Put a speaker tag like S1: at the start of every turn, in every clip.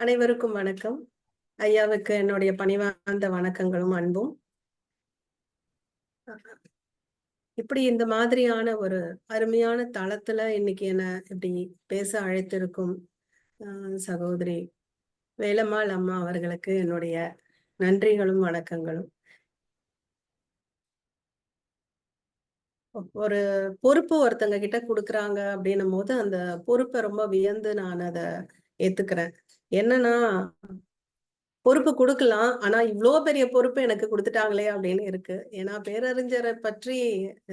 S1: அனைவருக்கும் வணக்கம். ஐயாவுக்கு என்னுடைய பணிவார்ந்த வணக்கங்களும் அன்பும். இப்படி இந்த மாதிரியான ஒரு அருமையான தளத்துல இன்னைக்கு என்ன இப்படி பேச அழைத்திருக்கும் ஆஹ் சகோதரி வேலம்மாள் அம்மா அவர்களுக்கு என்னுடைய நன்றிகளும் வணக்கங்களும். ஒரு பொறுப்பு ஒருத்தங்க கிட்ட கொடுக்குறாங்க அப்படின்னும் போது அந்த பொறுப்பை ரொம்ப வியந்து நான் அதை ஏத்துக்கிறேன். என்னன்னா பொறுப்பு கொடுக்கலாம். ஆனா இவ்வளோ பெரிய பொறுப்பு எனக்கு கொடுத்துட்டாங்களே அப்படின்னு இருக்கு. ஏன்னா பேரறிஞரை பற்றி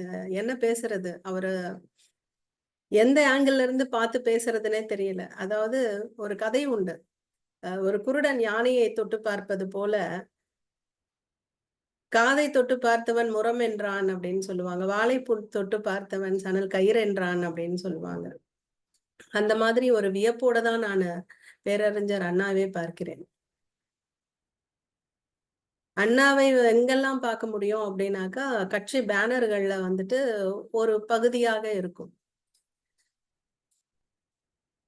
S1: அஹ், என்ன பேசுறது? அவரு எந்த ஆங்கிள் இருந்து பார்த்து பேசுறதுனே தெரியல. அதாவது ஒரு கதை உண்டு. அஹ், ஒரு குருடன் யானையை தொட்டு பார்ப்பது போல காதை தொட்டு பார்த்தவன் முரம் என்றான் அப்படின்னு சொல்லுவாங்க. வாழைப்பூ தொட்டு பார்த்தவன் சணல் கயிறு என்றான் அப்படின்னு சொல்லுவாங்க. அந்த மாதிரி ஒரு வியப்போட தான் நான் பேரறிஞர் அண்ணாவே பார்க்கிறேன். அண்ணாவை எங்கெல்லாம் பார்க்க முடியும் அப்படின்னாக்கா கட்சி பேனர்கள்ல வந்துட்டு ஒரு பகுதியாக இருக்கும்.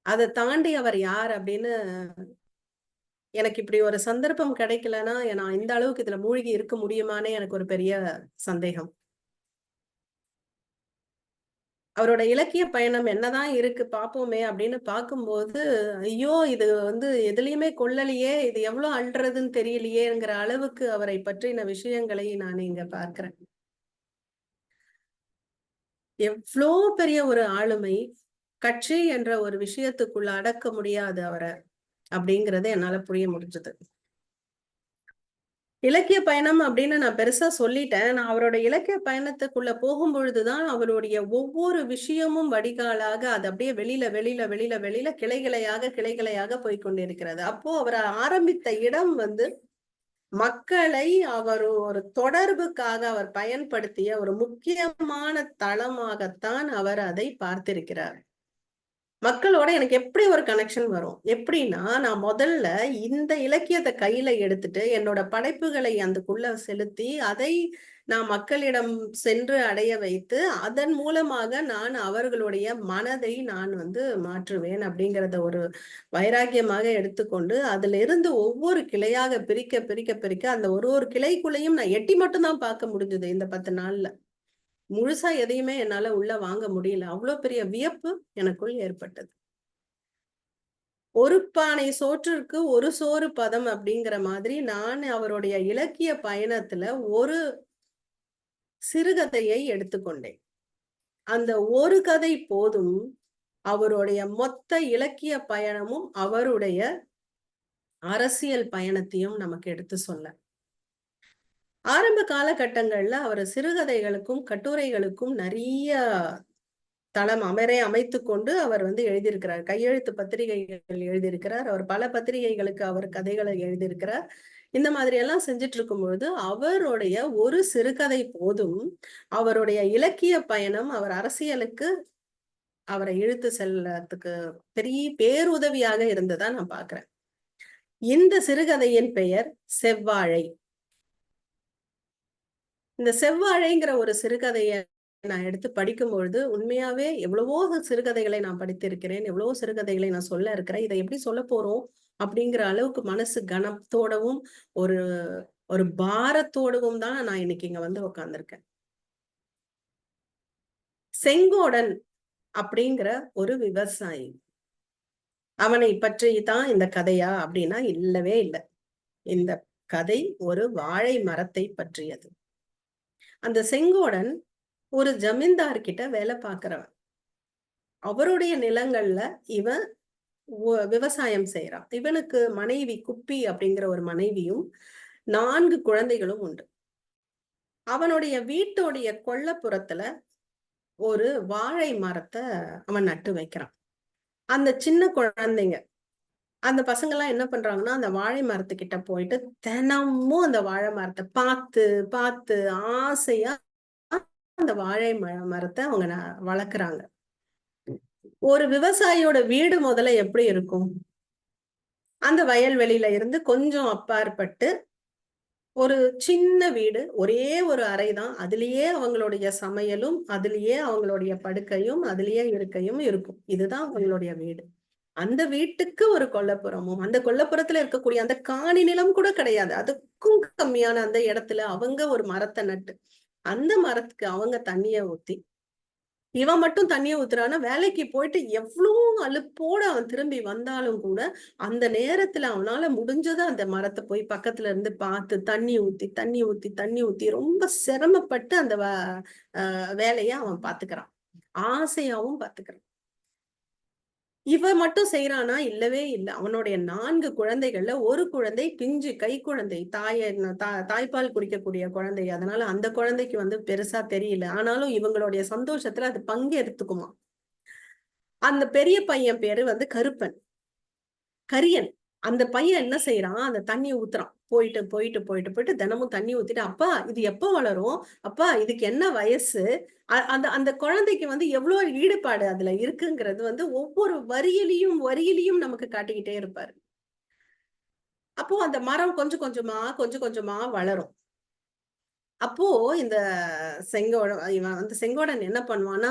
S1: அதை தாண்டி அவர் யார் அப்படின்னு எனக்கு இப்படி ஒரு சந்தர்ப்பம் கிடைக்கலன்னா நான் இந்த அளவுக்கு இதுல மூழ்கி இருக்க முடியுமானே எனக்கு ஒரு பெரிய சந்தேகம். அவரோட இலக்கிய பயணம் என்னதான் இருக்கு பார்ப்போமே அப்படின்னு பார்க்கும்போது ஐயோ இது வந்து எதுலையுமே கொள்ளலையே இது எவ்வளவு அல்றதுன்னு தெரியலையேங்கிற அளவுக்கு அவரை பற்றின விஷயங்களை நான் இங்க பார்க்கிறேன். எவ்வளோ பெரிய ஒரு ஆளுமை கட்சி என்ற ஒரு விஷயத்துக்குள்ள அடக்க முடியாது அவரை அப்படிங்கறது என்னால புரிய முடிஞ்சது. இலக்கிய பயணம் அப்படின்னு நான் பெருசா சொல்லிட்டேன். நான் அவரோட இலக்கிய பயணத்துக்குள்ள போகும் பொழுதுதான் அவருடைய ஒவ்வொரு விஷயமும் வடிகாலாக அது அப்படியே வெளியில வெளியில வெளியில வெளியில கிளைகிளையாக கிளைகிளையாக போய்கொண்டிருக்கிறது அப்போ அவர் ஆரம்பித்த இடம் வந்து மக்களை அவர் ஒரு தொடர்புக்காக அவர் பயன்படுத்திய ஒரு முக்கியமான தளமாகத்தான் அவர் அதை பார்த்திருக்கிறார். மக்களோட எனக்கு எப்படி ஒரு கனெக்ஷன் வரும்? எப்படின்னா நான் முதல்ல இந்த இலக்கியத்தை கையில எடுத்துட்டு என்னோட படைப்புகளை அதுக்குள்ள செலுத்தி அதை நான் மக்களிடம் சென்று அடைய வைத்து அதன் மூலமாக நான் அவர்களுடைய மனதை நான் வந்து மாற்றுவேன் அப்படிங்கிறத ஒரு வைராக்கியமாக எடுத்துக்கொண்டு அதுல இருந்து ஒவ்வொரு கிளையாக பிரிக்க பிரிக்க பிரிக்க அந்த ஒரு ஒரு கிளைக்குள்ளேயும் நான் எட்டி மட்டும்தான் பார்க்க முடிஞ்சது இந்த பத்து நாள்ல. முழுசா எதையுமே என்னால உள்ள வாங்க முடியல. அவ்வளவு பெரிய வியப்பு எனக்குள் ஏற்பட்டது. ஒரு பானை சோற்றிற்கு ஒரு சோறு பதம் அப்படிங்கிற மாதிரி நான் அவருடைய இலக்கிய பயணத்துல ஒரு சிறுகதையை எடுத்துக்கொண்டேன். அந்த ஒரு கதை போதும் அவருடைய மொத்த இலக்கிய பயணமும் அவருடைய அரசியல் பயணத்தையும் நமக்கு எடுத்து சொல்ல. ஆரம்ப காலகட்டங்கள்ல அவர் சிறுகதைகளுக்கும் கட்டுரைகளுக்கும் நிறைய தளம் அமரை அமைத்து கொண்டு அவர் வந்து எழுதியிருக்கிறார். கையெழுத்து பத்திரிகைகள் எழுதியிருக்கிறார். அவர் பல பத்திரிகைகளுக்கு அவர் கதைகளை எழுதியிருக்கிறார். இந்த மாதிரி எல்லாம் செஞ்சுட்டு இருக்கும்பொழுது அவருடைய ஒரு சிறுகதை போதும் அவருடைய இலக்கிய பயணம் அவர் அரசியலுக்கு அவரை இழுத்து செல்லத்துக்கு பெரிய பேருதவியாக இருந்ததா நான் பாக்குறேன் இந்த சிறுகதையின் பெயர் செவ்வாழை. இந்த செவ்வாழைங்கிற ஒரு சிறுகதையை நான் எடுத்து படிக்கும் பொழுது உண்மையாவே எவ்வளவோ சிறுகதைகளை நான் படித்திருக்கிறேன் எவ்வளவோ சிறுகதைகளை நான் சொல்ல இருக்கிறேன். இதை எப்படி சொல்ல போறோம்? அப்படிங்கிற அளவுக்கு மனசு கனத்தோடவும் ஒரு ஒரு பாரத்தோடவும் தான் நான் இன்னைக்கு இங்க வந்து உட்கார்ந்துருக்கேன் செங்கோடன் அப்படிங்கிற ஒரு விவசாயி. அவனை பற்றி தான் இந்த கதையா அப்படின்னா இல்லவே இல்லை. இந்த கதை ஒரு வாழை மரத்தை பற்றியது. அந்த செங்கோடன் ஒரு ஜமீன்தார்கிட்ட வேலை பார்க்குறவன். அவருடைய நிலங்கள்ல இவன் விவசாயம் செய்யறான் இவனுக்கு மனைவி குப்பி அப்படிங்கிற ஒரு மனைவியும் நான்கு குழந்தைகளும் உண்டு. அவனுடைய வீட்டுடைய கொல்லப்புறத்துல ஒரு வாழை மரத்தை அவன் நட்டு வைக்கிறான். அந்த சின்ன குழந்தைங்க அந்த பசங்க எல்லாம் என்ன பண்றாங்கன்னா அந்த வாழை மரத்துக்கிட்ட போயிட்டு தினமும் அந்த வாழை மரத்தை பார்த்து பார்த்து ஆசையா அந்த வாழை மரத்தை அவங்க வளர்க்குறாங்க. ஒரு விவசாயியோட வீடு முதல்ல எப்படி இருக்கும்? அந்த வயல்வெளியில இருந்து கொஞ்சம் அப்பாற்பட்டு ஒரு சின்ன வீடு ஒரே ஒரு அறை தான். அதுலேயே அவங்களுடைய சமையலும் அதுலேயே அவங்களுடைய படுக்கையும் அதுலேயே இருக்கையும் இருக்கும். இதுதான் அவங்களுடைய வீடு. அந்த வீட்டுக்கு ஒரு கொல்லப்புறமும் அந்த கொல்லப்புறத்துல இருக்கக்கூடிய அந்த காணி நிலம் கூட கிடையாது. அதுக்கும் கம்மியான அந்த இடத்துல அவங்க ஒரு மரத்தை நட்டு அந்த மரத்துக்கு அவங்க தண்ணிய ஊத்தி இவன் மட்டும் தண்ணிய ஊத்துறான்னா வேலைக்கு போயிட்டு எவ்வளவு அலுப்போட அவன் திரும்பி வந்தாலும் கூட அந்த நேரத்துல அவனால முடிஞ்சதை அந்த மரத்தை போய் பக்கத்துல இருந்து பார்த்து தண்ணி ஊத்தி தண்ணி ஊத்தி தண்ணி ஊத்தி ரொம்ப சிரமப்பட்டு அந்த வேலையை அவன் பாத்துக்கிறான் ஆசையாவும் பாத்துக்கிறான் இவ மட்டும் செய்யறானா இல்லவே இல்லை. அவனுடைய நான்கு குழந்தைகள்ல ஒரு குழந்தை பிஞ்சு கை குழந்தை தாய தாய்ப்பால் குடிக்கக்கூடிய குழந்தை. அதனால அந்த குழந்தைக்கு வந்து பெருசா தெரியல. ஆனாலும் இவங்களுடைய சந்தோஷத்துல அது பங்கு எடுத்துக்குமா அந்த பெரிய பையன் பேரு வந்து கருப்பன். கரியன். அந்த பையன் என்ன செய்யறான் அந்த தண்ணி ஊத்துறான். போயிட்டு போயிட்டு போயிட்டு போயிட்டு தினமும் தண்ணி ஊத்திட்டு அப்பா இது எப்ப வளரும்? அப்பா இதுக்கு என்ன வயசு? அந்த அந்த குழந்தைக்கு வந்து எவ்வளவு ஈடுபாடு அதுல இருக்குங்கிறது வந்து ஒவ்வொரு வரியிலையும் வரியிலையும் நமக்கு காட்டிக்கிட்டே இருப்பாரு. அப்போ அந்த மரம் கொஞ்சம் கொஞ்சமா கொஞ்சம் கொஞ்சமா வளரும். அப்போ இந்த செங்கோட இவன் வந்து செங்கோடன் என்ன பண்ணுவான்னா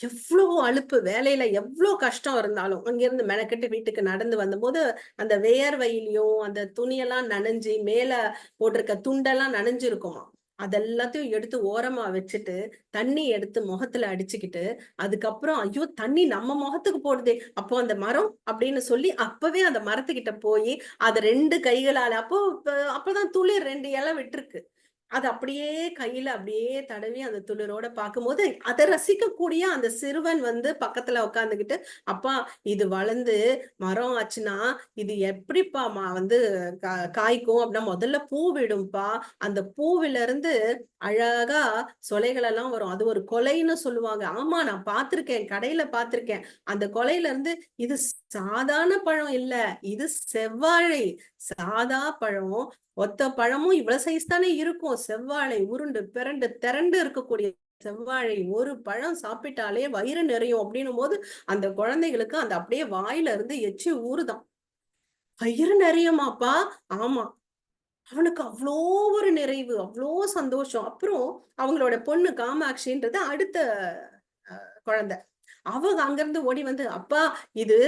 S1: எவ்வளோ அலுப்பு வேலையில எவ்வளோ கஷ்டம் இருந்தாலும் அங்கிருந்து மெனக்கெட்டு வீட்டுக்கு நடந்து வந்தபோது அந்த வேர்வையிலையும் அந்த துணியெல்லாம் நனைஞ்சு மேல போட்டிருக்க துண்டெல்லாம் நனைஞ்சிருக்குமா. அதெல்லாத்தையும் எடுத்து ஓரமா வச்சுட்டு தண்ணி எடுத்து முகத்துல அடிச்சுக்கிட்டு அதுக்கப்புறம் ஐயோ தண்ணி நம்ம முகத்துக்கு போடுதே அப்போ அந்த மரம் அப்படின்னு சொல்லி அப்பவே அந்த மரத்துக்கிட்ட போய் அதை ரெண்டு கைகளால அப்போ அப்பதான் துளிர் ரெண்டு இலை விட்டுருக்கு. அது அப்படியே கையில அப்படியே தடவி அந்த துளிரோட பார்க்கும்போது அதை ரசிக்கக்கூடிய அந்த சிறுவன் வந்து பக்கத்துல உட்காந்துக்கிட்டு அப்பா இது வளர்ந்து மரம் ஆச்சுன்னா இது எப்படிப்பா வந்து காய்க்கும்? அப்படின்னா முதல்ல பூ விடும்பா. அந்த பூவில இருந்து அழகா சொலைகள் எல்லாம் வரும். அது ஒரு கொலைன்னு சொல்லுவாங்க. ஆமா நான் பார்த்திருக்கேன் கடையில பார்த்திருக்கேன். அந்த கொலையில இருந்து இது சாதாரண பழம் இல்ல இது செவ்வாழை. சாதா பழம் ஒத்த பழமும் இவ்வளவு சைஸ் தானே இருக்கும். செவ்வாழை உருண்டு பிறண்டு திரண்டு இருக்கக்கூடிய செவ்வாழை ஒரு பழம் சாப்பிட்டாலே வயிறு நிறையும் அப்படின்னும் போது அந்த குழந்தைகளுக்கு அந்த அப்படியே வாயில இருந்து எச்சி ஊறுதான். வயிறு நிறையுமாப்பா? ஆமா. அவனுக்கு அவ்வளோ ஒரு நிறைவு அவ்வளோ சந்தோஷம். அப்புறம் அவங்களோட பொண்ணு காமாட்சின்றது அடுத்த குழந்தை. அவங்க அங்கிருந்து ஓடி வந்து அப்பா இது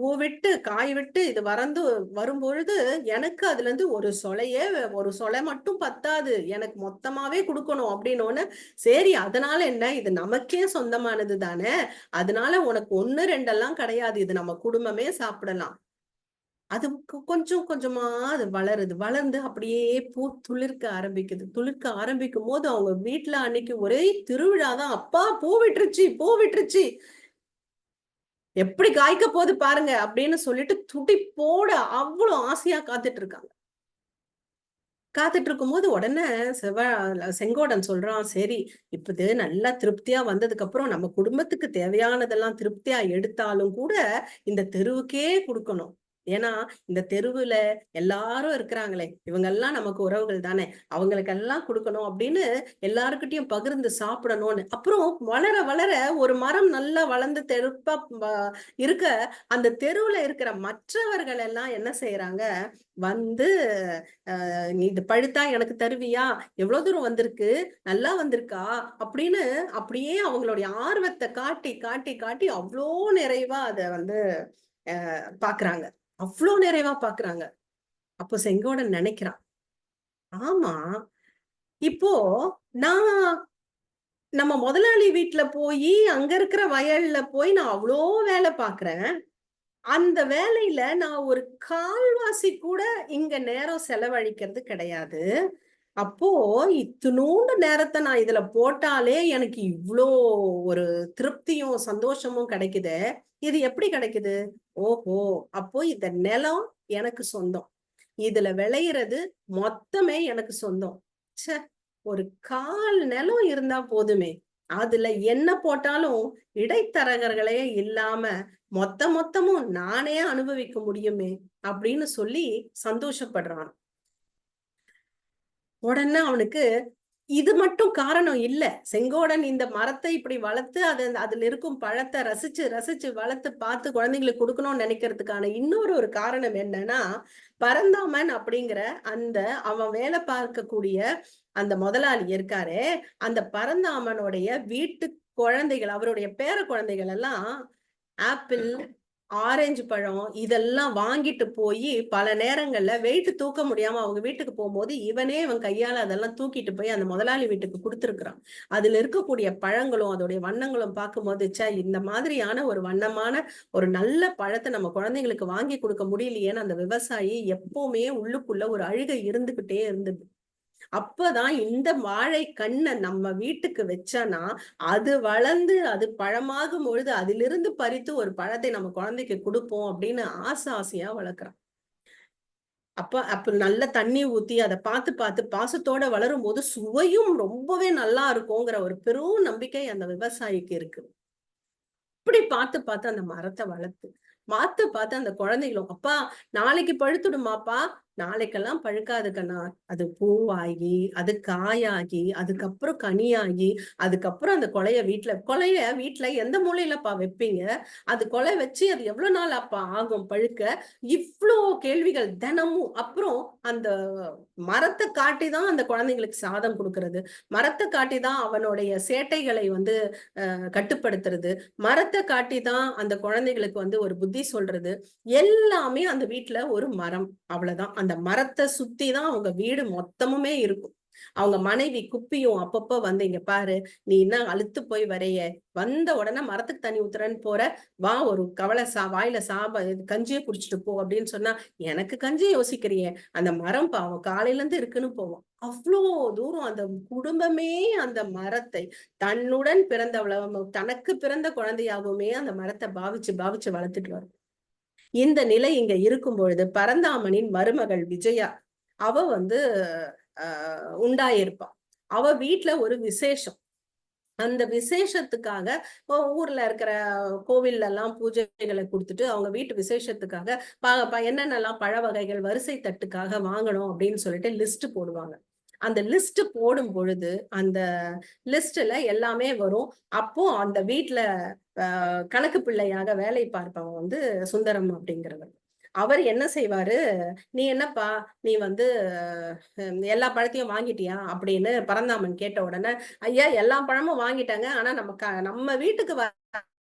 S1: பூ விட்டு காய் விட்டு இது வறந்து வரும்பொழுது எனக்கு அதுல இருந்து ஒரு சொலையே ஒரு சொலை மட்டும் பத்தாது. எனக்கு மொத்தமாவே கொடுக்கணும் அப்படின்னு சரி அதனால என்ன? இது நமக்கே சொந்தமானது தானே. அதனால உனக்கு ஒன்னு ரெண்டெல்லாம் கிடையாது. இது நம்ம குடும்பமே சாப்பிடலாம். அது கொஞ்சம் கொஞ்சமா அது வளருது. வளர்ந்து அப்படியே பூ துளிர்க்க ஆரம்பிக்குது. துளிர்க்க ஆரம்பிக்கும் போது அவங்க வீட்டுல அன்னைக்கு ஒரே திருவிழாதான். அப்பா பூ விட்டுருச்சு பூ விட்டுருச்சு. எப்படி காய்க்க போது பாருங்க அப்படின்னு சொல்லிட்டு துடி போட அவ்வளவு ஆசையா காத்துட்டு இருக்காங்க. காத்துட்டு இருக்கும்போது உடனே செவ செங்கோடன் சொல்றான் சரி இப்போது நல்லா திருப்தியா வந்ததுக்கு அப்புறம் நம்ம குடும்பத்துக்கு தேவையானதெல்லாம் திருப்தியா எடுத்தாலும் கூட இந்த தெருவுக்கே கொடுக்கணும். ஏன்னா இந்த தெருவுல எல்லாரும் இருக்கிறாங்களே. இவங்க எல்லாம் நமக்கு உறவுகள் தானே. அவங்களுக்கு எல்லாம் கொடுக்கணும் அப்படின்னு எல்லாருக்கிட்டையும் பகிர்ந்து சாப்பிடணும்னு. அப்புறம் வளர வளர ஒரு மரம் நல்லா வளர்ந்து தெருப்பா இருக்க அந்த தெருவுல இருக்கிற மற்றவர்கள் எல்லாம் என்ன செய்யறாங்க வந்து நீ இது பழுத்தா எனக்கு தருவியா? எவ்வளவு தூரம் வந்திருக்கு? நல்லா வந்திருக்கா? அப்படின்னு அப்படியே அவங்களுடைய ஆர்வத்தை காட்டி காட்டி காட்டி அவ்வளோ நிறைவா அதை வந்து பாக்குறாங்க. அவ்வளோ நிறைவா பாக்குறாங்க. அப்போ செங்கோடன் நினைக்கிறான். ஆமா இப்போ நான் நம்ம முதலாளி வீட்டுல போய் அங்க இருக்கிற வயல்ல போய் நான் அவ்வளோ வேலை பாக்குறேன். அந்த வேலையில நான் ஒரு கால்வாசி கூட இங்க நேரம் செலவழிக்கிறது கிடையாது. அப்போ இத்தினோண்டு நேரத்தை நான் இதுல போட்டாலே எனக்கு இவ்வளோ ஒரு திருப்தியும் சந்தோஷமும் கிடைக்குது. இது எப்படி கிடைக்குது? ஓஹோ அப்போ இந்த நிலம் எனக்கு சொந்தம். இதுல விளையிறது மொத்தமே எனக்கு சொந்தம். ச ஒரு கால் நிலம் இருந்தா போதுமே. அதுல என்ன போட்டாலும் இடைத்தரகர்களே இல்லாம மொத்த மொத்தமும் நானே அனுபவிக்க முடியுமே அப்படின்னு சொல்லி சந்தோஷப்படுறான். உடனே அவனுக்கு இது மட்டும் காரணம் இல்ல. செங்கோடன் இந்த மரத்தை இப்படி வளர்த்து அது அதுல இருக்கும் பழத்தை ரசிச்சு ரசிச்சு வளர்த்து பார்த்து குழந்தைங்களுக்கு கொடுக்கணும்னு நினைக்கிறதுக்கான இன்னொரு ஒரு காரணம் என்னன்னா பரந்தாமன் அப்படிங்கிற அந்த அவன் வேலை பார்க்கக்கூடிய அந்த முதலாளி இருக்காரு அந்த பரந்தாமனுடைய வீட்டு குழந்தைகள் அவருடைய பேர குழந்தைகள் எல்லாம் ஆப்பிள் ஆரஞ்சு பழம் இதெல்லாம் வாங்கிட்டு போய் பல நேரங்கள்ல வெயிட் தூக்க முடியாம அவங்க வீட்டுக்கு போகும்போது இவனே இவன் கையால அதெல்லாம் தூக்கிட்டு போய் அந்த முதலாளி வீட்டுக்கு கொடுத்துருக்குறான். அதுல இருக்கக்கூடிய பழங்களும் அதோடைய வண்ணங்களும் பார்க்கும்போது சே இந்த மாதிரியான ஒரு வண்ணமான ஒரு நல்ல பழத்தை நம்ம குழந்தைங்களுக்கு வாங்கி கொடுக்க முடியலையேன்னு அந்த விவசாயி எப்பவுமே உள்ளுக்குள்ள ஒரு அழுகை இருந்துகிட்டே இருந்தது. அப்பதான் இந்த வாழை கண்ணை நம்ம வீட்டுக்கு வச்சோன்னா அது வளர்ந்து அது பழமாகும் பொழுது அதிலிருந்து பறித்து ஒரு பழத்தை நம்ம குழந்தைக்கு கொடுப்போம் அப்படின்னு ஆசை ஆசையா வளர்க்குறான். அப்ப அப்ப நல்ல தண்ணி ஊத்தி அதை பார்த்து பார்த்து பாசத்தோட வளரும் போது சுவையும் ரொம்பவே நல்லா இருக்குங்கிற ஒரு பெரும் நம்பிக்கை அந்த விவசாயிக்கு இருக்கு. இப்படி பார்த்து பார்த்து அந்த மரத்தை வளர்த்து மாத்து பார்த்து அந்த குழந்தைகளும் அப்பா நாளைக்கு பழுத்துடுமாப்பா நாளைக்கெல்லாம் பழுக்காது கண்ணா. அது பூவாகி அது காயாகி அதுக்கப்புறம் கனியாகி அதுக்கப்புறம் அந்த கொலைய வீட்டுல கொலைய வீட்டுல எந்த மூலையிலப்பா வைப்பீங்க? அது கொலை வச்சு அது எவ்வளவு நாள் அப்பா ஆகும் பழுக்க? இவ்வளோ கேள்விகள் தினமும். அப்புறம் அந்த மரத்தை காட்டி தான் அந்த குழந்தைங்களுக்கு சாதம் கொடுக்கறது. மரத்தை காட்டி தான் அவனுடைய சேட்டைகளை வந்து கட்டுப்படுத்துறது. மரத்தை காட்டி தான் அந்த குழந்தைகளுக்கு வந்து ஒரு புத்தி சொல்றது. எல்லாமே அந்த வீட்டுல ஒரு மரம். அவ்வளவுதான். அந்த அந்த மரத்தை சுத்தி தான் அவங்க வீடு மொத்தமுமே இருக்கும். அவங்க மனைவி குப்பியும் அப்பப்ப வந்து இங்க பாரு நீ என்ன அழுத்து போய் வரைய? வந்த உடனே மரத்துக்கு தண்ணி ஊத்துறன்னு போற வா ஒரு கவலை சா வாயில சாப கஞ்சியை குடிச்சிட்டு போ அப்படின்னு சொன்னா எனக்கு கஞ்சியை யோசிக்கிறிய? அந்த மரம் பாவம் காலையில இருந்து இருக்குன்னு போவோம். அவ்வளோ தூரம் அந்த குடும்பமே அந்த மரத்தை தன்னுடன் பிறந்தவள தனக்கு பிறந்த குழந்தையாகவுமே அந்த மரத்தை பாவிச்சு பாவிச்சு வளர்த்துட்டு வரும். இந்த நிலை இங்க இருக்கும் பொழுது பரந்தாமனின் மருமகள் விஜயா அவ வந்து ஆஹ் உண்டாயிருப்பா. அவ வீட்டுல ஒரு விசேஷம். அந்த விசேஷத்துக்காக ஊர்ல இருக்கிற கோவில்ல எல்லாம் பூஜைகளை கொடுத்துட்டு அவங்க வீட்டு விசேஷத்துக்காக என்னென்னலாம் பழ வகைகள் வரிசை தட்டுக்காக வாங்கணும் அப்படின்னு சொல்லிட்டு லிஸ்ட் போடுவாங்க. அந்த லிஸ்ட் போடும் பொழுது அந்த லிஸ்ட்ல எல்லாமே வரும். அப்போ அந்த வீட்டுல கணக்கு பிள்ளையாக வேலை பார்ப்பவன் வந்து சுந்தரம் அப்படிங்கிறவர். அவர் என்ன செய்வாரு? நீ என்னப்பா? நீ வந்து எல்லா பழத்தையும் வாங்கிட்டியா? அப்படின்னு பரந்தாமன் கேட்ட உடனே ஐயா எல்லா பழமும் வாங்கிட்டாங்க. ஆனா நம்ம க நம்ம வீட்டுக்கு வர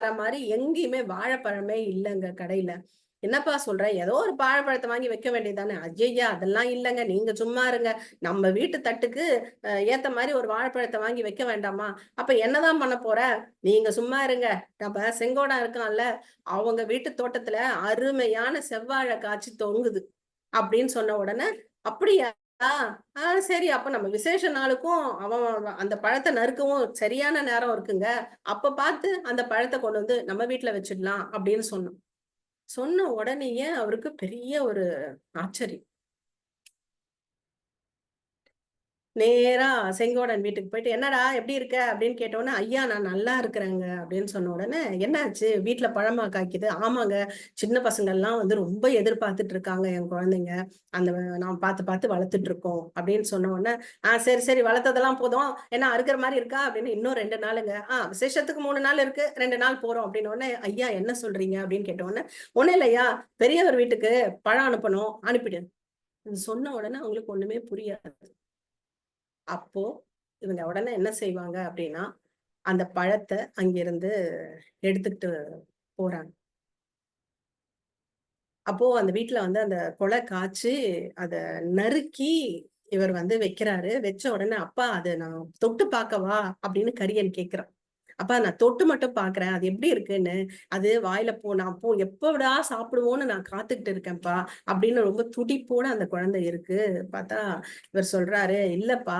S1: மாதிரி எங்கேயுமே வாழைப்பழமே இல்லைங்க கடையில. என்னப்பா சொல்ற? ஏதோ ஒரு வாழைப்பழத்தை வாங்கி வைக்க வேண்டியதானே அஜய்யா அதெல்லாம் இல்லைங்க. நீங்க சும்மா இருங்க. நம்ம வீட்டு தட்டுக்கு ஏத்த மாதிரி ஒரு வாழைப்பழத்தை வாங்கி வைக்க வேண்டாமா? அப்ப என்னதான் பண்ண போற? நீங்க சும்மா இருங்க. நம்ம செங்கோடா இருக்கான்ல. அவங்க வீட்டு தோட்டத்துல அருமையான செவ்வாழை காய்ச்சி தொங்குது. அப்படின்னு சொன்ன உடனே அப்படியா? ஆஹ் சரி. அப்ப நம்ம விசேஷ நாளுக்கும் அவன் அந்த பழத்தை நறுக்கவும் சரியான நேரம் இருக்குங்க. அப்ப பார்த்து அந்த பழத்தை கொண்டு வந்து நம்ம வீட்டுல வச்சிடலாம். அப்படின்னு சொன்னோம் சொன்ன உடனேயே அவருக்கு பெரிய ஒரு ஆச்சரியம். நேரா செங்கோடன் வீட்டுக்கு போயிட்டு என்னடா எப்படி இருக்க? அப்படின்னு கேட்டோன்னே ஐயா நான் நல்லா இருக்கிறேங்க. அப்படின்னு சொன்ன உடனே என்னாச்சு? வீட்டுல பழமா காய்க்குது? ஆமாங்க சின்ன பசங்க எல்லாம் வந்து ரொம்ப எதிர்பார்த்துட்டு இருக்காங்க என் குழந்தைங்க. அந்த நான் பார்த்து பார்த்து வளர்த்துட்டு இருக்கோம். அப்படின்னு சொன்ன உடனே ஆஹ் சரி சரி வளர்த்ததெல்லாம் போதும். ஏன்னா அறுக்கிற மாதிரி இருக்கா? அப்படின்னு இன்னும் ரெண்டு நாளுங்க. ஆஹ் விசேஷத்துக்கு மூணு நாள் இருக்கு. ரெண்டு நாள் போறோம். அப்படின்னு உடனே ஐயா என்ன சொல்றீங்க? அப்படின்னு கேட்ட உடனே ஒன்னும் இல்லையா? பெரியவர் வீட்டுக்கு பழம் அனுப்பணும். அனுப்பிடு. சொன்ன உடனே அவங்களுக்கு ஒண்ணுமே புரியாது. அப்போ இவங்க உடனே என்ன செய்வாங்க அப்படின்னா அந்த பழத்தை அங்கிருந்து எடுத்துக்கிட்டு போறாங்க. அப்போ அந்த வீட்டுல வந்து அந்த கொலை காய்ச்சி அத நறுக்கி இவர் வந்து வைக்கிறாரு. வச்ச உடனே அப்பா அதை நான் தொட்டு பார்க்கவா? அப்படின்னு கரியன் கேக்குறான். அப்பா நான் தொட்டு மட்டும் பாக்குறேன். அது எப்படி இருக்குன்னு? அது வாயில போ நான் போ எப்படா சாப்பிடுவோன்னு நான் காத்துக்கிட்டு இருக்கேன்ப்பா. அப்படின்னு ரொம்ப துடிப்போட அந்த குழந்தை இருக்கு. பார்த்தா இவர் சொல்றாரு இல்லப்பா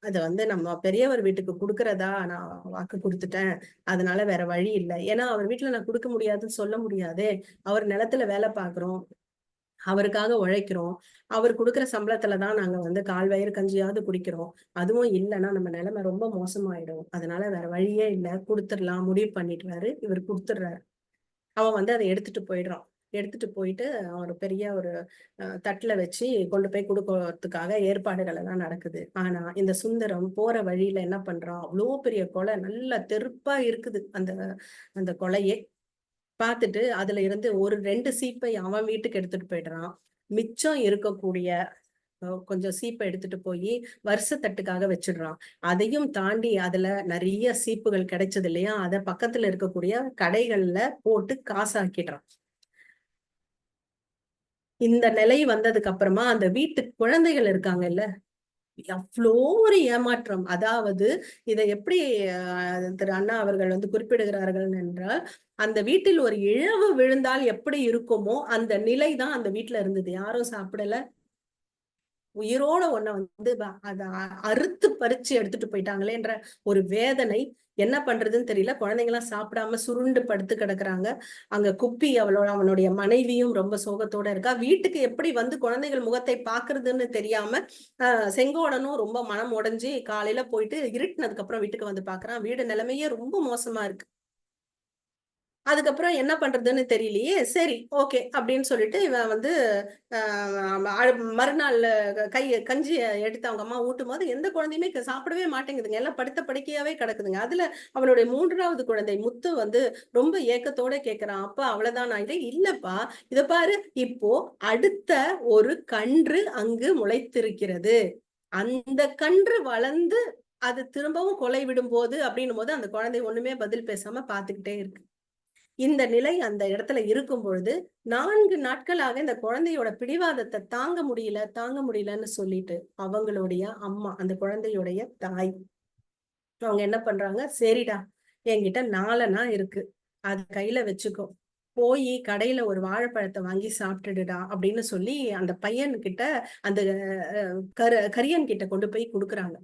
S1: அதை வந்து நம்ம பெரியவர் வீட்டுக்கு கொடுக்கறதா? நான் வாக்கு கொடுத்துட்டேன். அதனால வேற வழி இல்லை. ஏன்னா அவர் வீட்டுல நான் கொடுக்க முடியாதுன்னு சொல்ல முடியாது. அவர் நிலத்துல வேலை பாக்குறோம். அவருக்காக உழைக்கிறோம். அவர் கொடுக்குற சம்பளத்துல தான் நாங்க வந்து கால் வயிறு கஞ்சியாவது குடிக்கிறோம். அதுவும் இல்லைன்னா நம்ம நிலைமை ரொம்ப மோசமாயிடும். அதனால வேற வழியே இல்லை. கொடுத்துடலாம் முடிவு பண்ணிடுறாரு. இவர் கொடுத்துடுறாரு. அவன் வந்து அதை எடுத்துட்டு போயிடுறான். எடுத்துட்டு போயிட்டு ஒரு பெரிய ஒரு தட்டுல வச்சு கொண்டு போய் கொடுக்கறதுக்காக ஏற்பாடுகள் எல்லாம் நடக்குது. ஆனா இந்த சுந்தரம் போற வழியில என்ன பண்றான்? அவ்வளோ பெரிய கொலை. நல்ல தெருப்பா இருக்குது அந்த அந்த கொலையே. பார்த்துட்டு அதுல இருந்து ஒரு ரெண்டு சீப்பை அவன் வீட்டுக்கு எடுத்துட்டு போயிடுறான். மிச்சம் இருக்கக்கூடிய கொஞ்சம் சீப்பை எடுத்துட்டு போய் வருஷத்தட்டுக்காக வச்சிடுறான். அதையும் தாண்டி அதுல நிறைய சீப்புகள் கிடைச்சது இல்லையா? அத பக்கத்துல இருக்கக்கூடிய கடைகள்ல போட்டு காசாக்கிடுறான். இந்த நிலை வந்ததுக்கு அப்புறமா அந்த வீட்டு குழந்தைகள் இருக்காங்க இல்ல அவ்வளோ ஒரு ஏமாற்றம். அதாவது இதை எப்படி திரு அண்ணா அவர்கள் வந்து குறிப்பிடுகிறார்கள் என்றால் அந்த வீட்டில் ஒரு இழவு விழுந்தால் எப்படி இருக்குமோ அந்த நிலை தான் அந்த வீட்டுல இருந்தது. யாரும் சாப்பிடல. உயிரோட ஒன்ன வந்து அத அறுத்து பறிச்சு எடுத்துட்டு போயிட்டாங்களேன்ற ஒரு வேதனை என்ன பண்றதுன்னு தெரியல. குழந்தைங்க எல்லாம் சாப்பிடாம சுருண்டு படுத்து கிடக்குறாங்க. அங்க குப்பி அவளோட அவனுடைய மனைவியும் ரொம்ப சோகத்தோட இருக்கா. வீட்டுக்கு எப்படி வந்து குழந்தைகள் முகத்தை பாக்குறதுன்னு தெரியாம ஆஹ் செங்கோடனும் ரொம்ப மனம் உடஞ்சி காலையில போயிட்டு இருட்டினதுக்கு அப்புறம் வீட்டுக்கு வந்து பாக்குறான். வீடு நிலைமையே ரொம்ப மோசமா இருக்கு. அதுக்கப்புறம் என்ன பண்றதுன்னு தெரியலையே. சரி ஓகே அப்படின்னு சொல்லிட்டு இவன் வந்து மறுநாள் கை கஞ்சி எடுத்து அவங்க அம்மா ஊட்டும் போது எந்த குழந்தையுமே சாப்பிடவே மாட்டேங்குதுங்க. எல்லாம் படுத்த படுக்கையாவே கிடக்குதுங்க. அதுல அவனுடைய மூன்றாவது குழந்தை முத்து வந்து ரொம்ப ஏக்கத்தோட கேட்கிறான் அப்பா அவ்வளவுதான் நான் இதை இல்லப்பா இத பாரு. இப்போ அடுத்த ஒரு கன்று அங்கு முளைத்திருக்கிறது. அந்த கன்று வளர்ந்து அது திரும்பவும் கொலை விடும் போது அப்படின்னும் போது அந்த குழந்தை ஒண்ணுமே பதில் பேசாம பாத்துக்கிட்டே இருக்கு. இந்த நிலை அந்த இடத்துல இருக்கும் பொழுது நான்கு நாட்களாக இந்த குழந்தையோட பிடிவாதத்தை தாங்க முடியல தாங்க முடியலன்னு சொல்லிட்டு அவங்களுடைய அம்மா அந்த குழந்தையுடைய தாய் அவங்க என்ன பண்றாங்க? சரிடா என்கிட்ட நாலனா இருக்கு. அது கையில வச்சுக்கோ. போய் கடையில ஒரு வாழைப்பழத்தை வாங்கி சாப்பிட்டுடுடா அப்படின்னு சொல்லி அந்த பையன்கிட்ட அந்த கரு கரியன் கிட்ட கொண்டு போய் கொடுக்குறாங்க.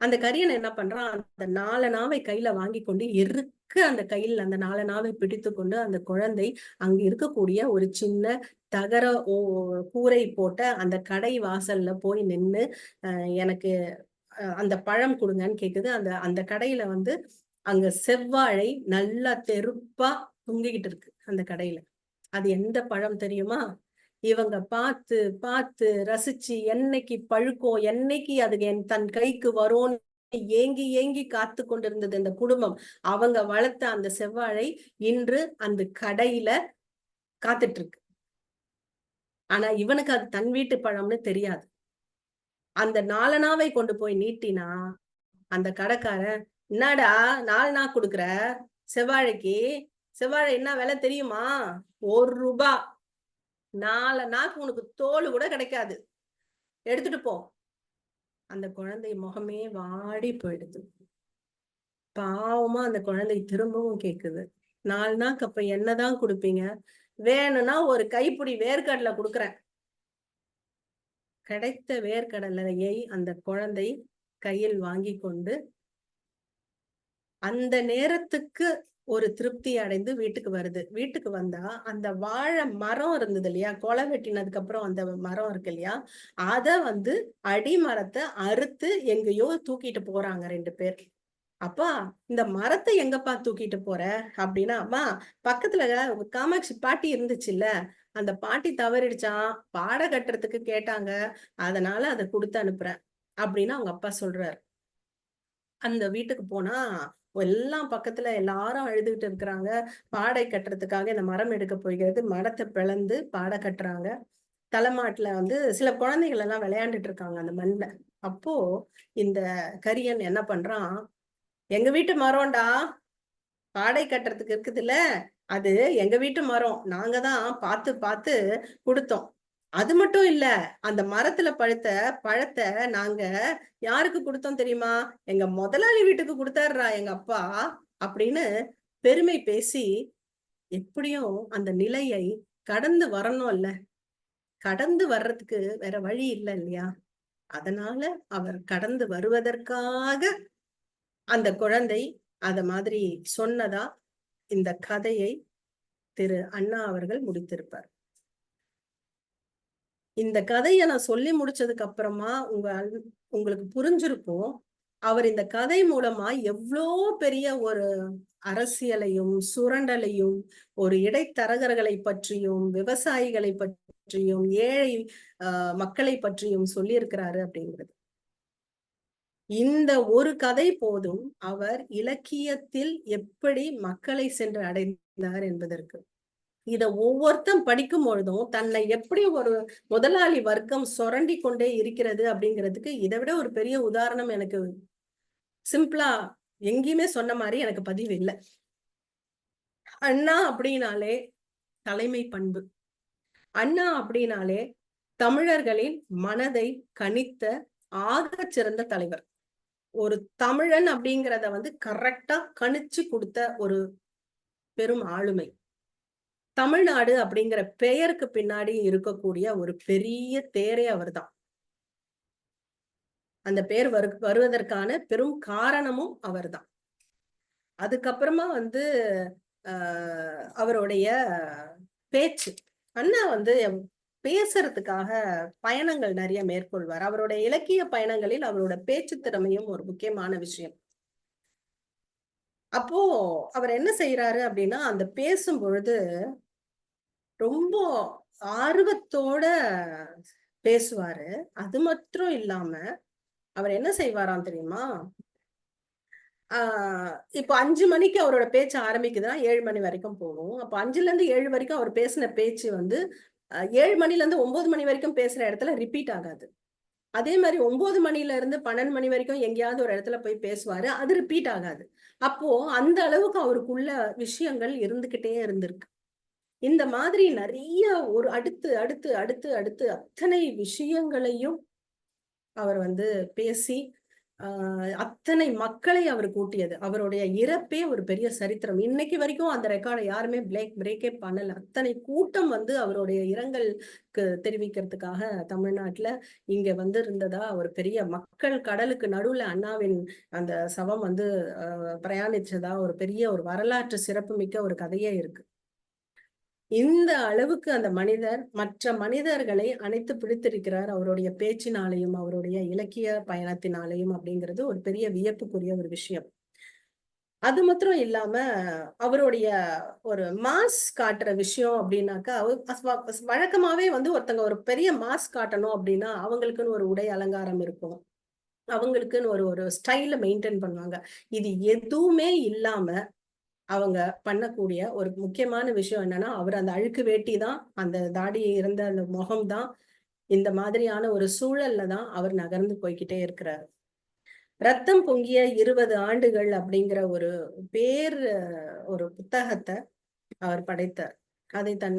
S1: அந்த கரியன் என்ன பண்றான்? அந்த நாலனாவை கையில வாங்கி கொண்டு எருக்கு அந்த கையில் அந்த நாலனாவை பிடித்து கொண்டு அந்த குழந்தை அங்க இருக்கக்கூடிய ஒரு சின்ன தகர ஓ கூரை போட்ட அந்த கடை வாசல்ல போய் நின்று எனக்கு அந்த பழம் கொடுங்கன்னு கேக்குது. அந்த அந்த கடையில வந்து அங்க செவ்வாழை நல்லா தெருப்பா தொங்கிக்கிட்டு இருக்கு அந்த கடையில. அது எந்த பழம் தெரியுமா? இவங்க பார்த்து பார்த்து ரசிச்சு என்னைக்கு பழுக்கும் என்னைக்கு அது என் தன் கைக்கு வரும்னு ஏங்கி ஏங்கி காத்து கொண்டிருந்தது இந்த குடும்பம். அவங்க வளர்த்த அந்த செவ்வாழை இன்று அந்த கடையில காத்துட்டு இருக்கு ஆனா இவனுக்கு அது தன் வீட்டு பழம்னு தெரியாது. அந்த நாலனாவை கொண்டு போய் நீட்டினா அந்த கடைக்காரன் என்னடா நாலனா கொடுக்குற? செவ்வாழைக்கு? செவ்வாழை என்ன விலை தெரியுமா? ஒரு ரூபா. நாலு நாக்கு உனக்கு தோல் கூட கிடைக்காது. எடுத்துட்டு போ. அந்த குழந்தை முகமே வாடி போயிடுது. பாவமா அந்த குழந்தை திரும்பவும் கேக்குது. நாலு நாக்கு அப்ப என்னதான் கொடுப்பீங்க? வேணும்னா ஒரு கைப்பிடி வேர்க்கடலை கொடுக்குறேன். கிடைத்த வேர்க்கடலையை அந்த குழந்தை கையில் வாங்கி கொண்டு அந்த நேரத்துக்கு ஒரு திருப்தி அடைந்து வீட்டுக்கு வருது. வீட்டுக்கு வந்தா அந்த வாழை மரம் இருந்தது இல்லையா? கொலை வெட்டினதுக்கு அப்புறம் அந்த மரம் இருக்கு இல்லையா? அத வந்து அடிமரத்தை அறுத்து எங்கேயோ தூக்கிட்டு போறாங்க ரெண்டு பேர். அப்பா இந்த மரத்தை எங்கப்பா தூக்கிட்டு போற? அப்படின்னா அம்மா பக்கத்துல காமாட்சி பாட்டி இருந்துச்சு இல்ல அந்த பாட்டி தவறிடுச்சான் பாட கட்டுறதுக்கு கேட்டாங்க. அதனால அதை கொடுத்து அனுப்புறேன். அப்படின்னு அவங்க அப்பா சொல்றாரு. அந்த வீட்டுக்கு போனா எல்லாம் பக்கத்துல எல்லாரும் அழுதுகிட்டு இருக்கிறாங்க. பாடை கட்டுறதுக்காக இந்த மரம் எடுக்க போகிறது. மரத்தை பிளந்து பாடை கட்டுறாங்க. தலைமாட்டுல வந்து சில குழந்தைகள் எல்லாம் விளையாண்டுட்டு இருக்காங்க அந்த மண்ணில் அப்போ இந்த கரியன் என்ன பண்றான்? எங்க வீட்டு மரம்டா? பாடை கட்டுறதுக்கு இருக்குதுல்ல. அது எங்க வீட்டு மரம். நாங்க தான் பார்த்து பார்த்து கொடுத்தோம். அது மட்டும் இல்ல அந்த மரத்துல பழுத்த பழத்தை நாங்க யாருக்கு கொடுத்தோம் தெரியுமா? எங்க முதலாளி வீட்டுக்கு கொடுத்தாருடா எங்க அப்பா அப்படின்னு பெருமை பேசி எப்படியும் அந்த நிலையை கடந்து வரணும் இல்ல. கடந்து வர்றதுக்கு வேற வழி இல்லை இல்லையா? அதனால அவர் கடந்து வருவதற்காக அந்த குழந்தை அத மாதிரி சொன்னதா இந்த கதையை திரு அண்ணா அவர்கள் முடித்திருப்பார். இந்த கதையை நான் சொல்லி முடிச்சதுக்கு அப்புறமா உங்க உங்களுக்கு புரிஞ்சிருக்கும் அவர் இந்த கதை மூலமா எவ்வளோ பெரிய ஒரு அரசியலையும் சுரண்டலையும் ஒரு இடைத்தரகர்களை பற்றியும் விவசாயிகளை பற்றியும் ஏழை ஆஹ் மக்களை பற்றியும் சொல்லியிருக்கிறாரு அப்படிங்கிறது. இந்த ஒரு கதை போதும் அவர் இலக்கியத்தில் எப்படி மக்களை சென்று அடைந்தார் என்பதற்கு. இத ஒவ்வொருத்தன் படிக்கும் பொழுதும் தன்னை எப்படி ஒரு முதலாளி வர்க்கம் சுரண்டி கொண்டே இருக்கிறது அப்படிங்கிறதுக்கு இதை விட ஒரு பெரிய உதாரணம் எனக்கு சிம்பிளா எங்கேயுமே சொன்ன மாதிரி எனக்கு பதிவு இல்லை. அண்ணா அப்படின்னாலே தலைமை பண்பு. அண்ணா அப்படின்னாலே தமிழர்களின் மனதை கணித்த ஆக சிறந்த தலைவர். ஒரு தமிழன் அப்படிங்கிறத வந்து கரெக்டா கணிச்சு கொடுத்த ஒரு பெரும் ஆளுமை. தமிழ்நாடு அப்படிங்கிற பெயருக்கு பின்னாடி இருக்கக்கூடிய ஒரு பெரிய தேரே அவர்தான். அந்த பேர் வரு வருவதற்கான பெரும் காரணமும் அவர்தான். அதுக்கப்புறமா வந்து ஆஹ் அவருடைய பேச்சு. அண்ணா வந்து பேசுறதுக்காக பயணங்கள் நிறைய மேற்கொள்வார். அவருடைய இலக்கிய பயணங்களில் அவரோட பேச்சு திறமையும் ஒரு முக்கியமான விஷயம். அப்போ அவர் என்ன செய்யறாரு அப்படின்னா அந்த பேசும் பொழுது ரொம்ப ஆர்வத்தோட பேசுவாரு. அது மட்டும் இல்லாம அவர் என்ன செய்வாராம் தெரியுமா? ஆஹ் இப்போ அஞ்சு மணிக்கு அவரோட பேச்சு ஆரம்பிக்குதுன்னா ஏழு மணி வரைக்கும் போகும். அப்ப அஞ்சுல இருந்து ஏழு வரைக்கும் அவர் பேசின பேச்சு வந்து ஏழு மணில இருந்து ஒன்பது மணி வரைக்கும் பேசுற இடத்துல ரிப்பீட் ஆகாது. அதே மாதிரி ஒன்பது மணில இருந்து பன்னெண்டு மணி வரைக்கும் எங்கேயாவது ஒரு இடத்துல போய் பேசுவாரு. அது ரிப்பீட் ஆகாது. அப்போ அந்த அளவுக்கு அவருக்குள்ள விஷயங்கள் இருந்துகிட்டே இருந்திருக்கு. இந்த மாதிரி நிறைய ஒரு அடுத்து அடுத்து அடுத்து அடுத்து அத்தனை விஷயங்களையும் அவர் வந்து பேசி ஆஹ் அத்தனை மக்களை அவர் கூட்டியது. அவருடைய இறப்பே ஒரு பெரிய சரித்திரம். இன்னைக்கு வரைக்கும் அந்த ரெக்கார்டை யாருமே பிளேக் பிரேக்கே பண்ணல. அத்தனை கூட்டம் வந்து அவருடைய இரங்கலுக்கு தெரிவிக்கிறதுக்காக தமிழ்நாட்டுல இங்க வந்து இருந்ததா ஒரு பெரிய மக்கள் கடலுக்கு நடுவுல அண்ணாவின் அந்த சவம் வந்து பிரயாணிச்சதா ஒரு பெரிய ஒரு வரலாற்று சிறப்பு மிக்க ஒரு கதையே இருக்கு. இந்த அளவுக்கு அந்த மனிதர் மற்ற மனிதர்களை அனைத்து பிடித்திருக்கிறார் அவருடைய பேச்சினாலையும் அவருடைய இலக்கிய பயணத்தினாலையும் அப்படிங்கிறது ஒரு பெரிய வியப்புக்குரிய ஒரு விஷயம். அது மாத்திரம் இல்லாம அவருடைய ஒரு மாஸ் காட்டுற விஷயம் அப்படின்னாக்கா வழக்கமாவே வந்து ஒருத்தங்க ஒரு பெரிய மாஸ் காட்டணும் அப்படின்னா அவங்களுக்குன்னு ஒரு உடை அலங்காரம் இருக்கும். அவங்களுக்குன்னு ஒரு ஒரு ஸ்டைல மெயின்டைன் பண்ணுவாங்க. இது எதுவுமே இல்லாம அவங்க பண்ணக்கூடிய ஒரு முக்கியமான விஷயம் என்னன்னா அவர் அந்த அழுக்கு வேட்டி தான் அந்த தாடி இருந்த அந்த முகம் தான் இந்த மாதிரியான ஒரு சூழல்ல தான் அவர் நகர்ந்து போய்கிட்டே இருக்கிறார். ரத்தம் பொங்கிய இருபது ஆண்டுகள் அப்படிங்கிற ஒரு பேர் ஒரு புத்தகத்தை அவர் படைத்தார். அதை தன்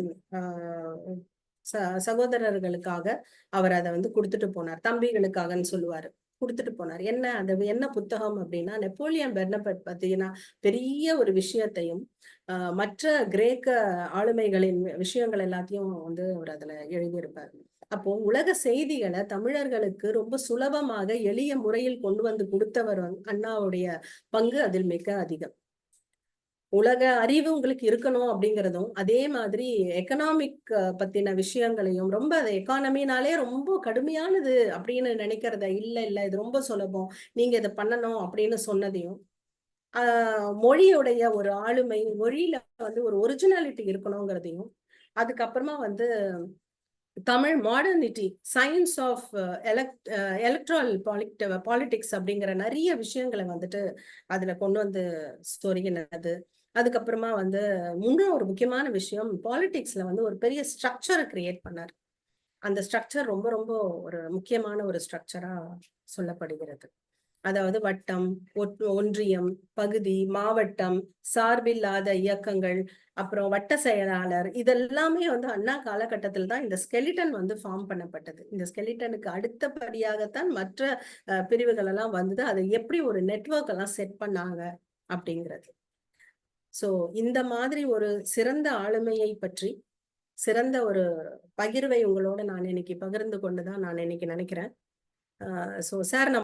S1: சகோதரர்களுக்காக அவர் அதை வந்து கொடுத்துட்டு போனார். தம்பிகளுக்காகன்னு சொல்லுவாரு. கொடுத்துட்டு போனார். என்ன அது என்ன புத்தகம் அப்படின்னா நெப்போலியன் பெர்னபட் பார்த்தீங்கன்னா பெரிய ஒரு விஷயத்தையும் மற்ற கிரேக்க ஆளுமைகளின் விஷயங்கள் எல்லாத்தையும் வந்து அவர் அதுல எழுதியிருப்பார். அப்போ உலக செய்திகளை தமிழர்களுக்கு ரொம்ப சுலபமாக எளிய முறையில் கொண்டு வந்து கொடுத்தவர் அண்ணாவுடைய பங்கு அதில் மிக அதிகம். உலக அறிவு உங்களுக்கு இருக்கணும் அப்படிங்கிறதும் அதே மாதிரி எக்கனாமிக் பத்தின விஷயங்களையும் ரொம்ப அது எக்கானமினாலே ரொம்ப கடுமையானது அப்படின்னு நினைக்கிறத இல்ல இல்ல இது ரொம்ப சுலபம். நீங்க இதை பண்ணணும் அப்படின்னு சொன்னதையும் ஆஹ் மொழியுடைய ஒரு ஆளுமை மொழியில வந்து ஒரு ஒரிஜினாலிட்டி இருக்கணுங்கிறதையும் அதுக்கப்புறமா வந்து Tamil modernity science of elect electoral பாலிட் politics அப்படிங்கிற நிறைய விஷயங்களை வந்துட்டு அதுல கொண்டு வந்து சொருகினது அதுக்கப்புறமா வந்து இன்னும் ஒரு முக்கியமான விஷயம் பாலிடிக்ஸ்ல வந்து ஒரு பெரிய ஸ்ட்ரக்சரை கிரியேட் பண்ணார். அந்த ஸ்ட்ரக்சர் ரொம்ப ரொம்ப ஒரு முக்கியமான ஒரு ஸ்ட்ரக்சரா சொல்லப்படுகிறது. அதாவது வட்டம் ஒன்றியம் பகுதி மாவட்டம் சார்பில்லாத இயக்கங்கள் அப்புறம் வட்ட செயலாளர் இதெல்லாமே வந்து அண்ணா காலகட்டத்தில் தான் இந்த ஸ்கெலிட்டன் வந்து ஃபார்ம் பண்ணப்பட்டது. இந்த ஸ்கெலிட்டனுக்கு அடுத்தபடியாகத்தான் மற்ற பிரிவுகள் எல்லாம் வந்தது. அதை எப்படி ஒரு நெட்ஒர்க் எல்லாம் செட் பண்ணாங்க அப்படிங்கிறது. சோ இந்த மாதிரி ஒரு சிறந்த ஆளுமையை பற்றி சிறந்த ஒரு பகிர்வை உங்களோட நான் இன்னைக்கு பகிர்ந்து கொண்டுதான் நான் இன்னைக்கு நினைக்கிறேன். So sir